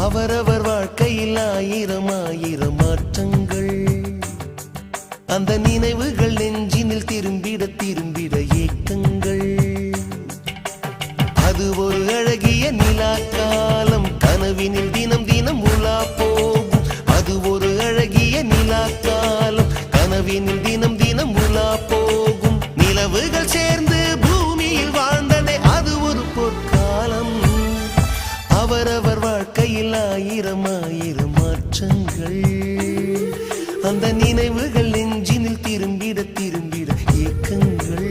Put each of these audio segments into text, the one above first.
அவரவர் வாழ்க்கையில் ஆயிரம் ஆயிரம் மாற்றங்கள். அந்த நினைவுகள் நெஞ்சினில் திரும்பிட திரும்பிட ஏக்கங்கள். அது ஒரு அழகிய நிலா வாழ்க்கையில் ஆயிரம் ஆயிரம் மாற்றங்கள். அந்த நினைவுகள் நெஞ்சினில் திரும்பிட திரும்பிட இயக்கங்கள்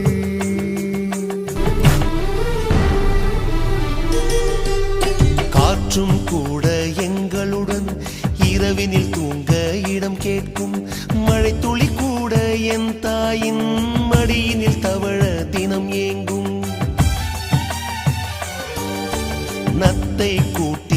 காற்றும் கூட எங்களுடன் இரவினில் தூங்க இடம் கேட்கும். மழை துளி கூட என் தாயின் மடியினில் தவழ தினம் ஏங்கும். நத்தை கூட்டி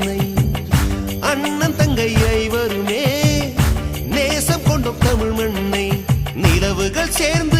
ചേർന്ന്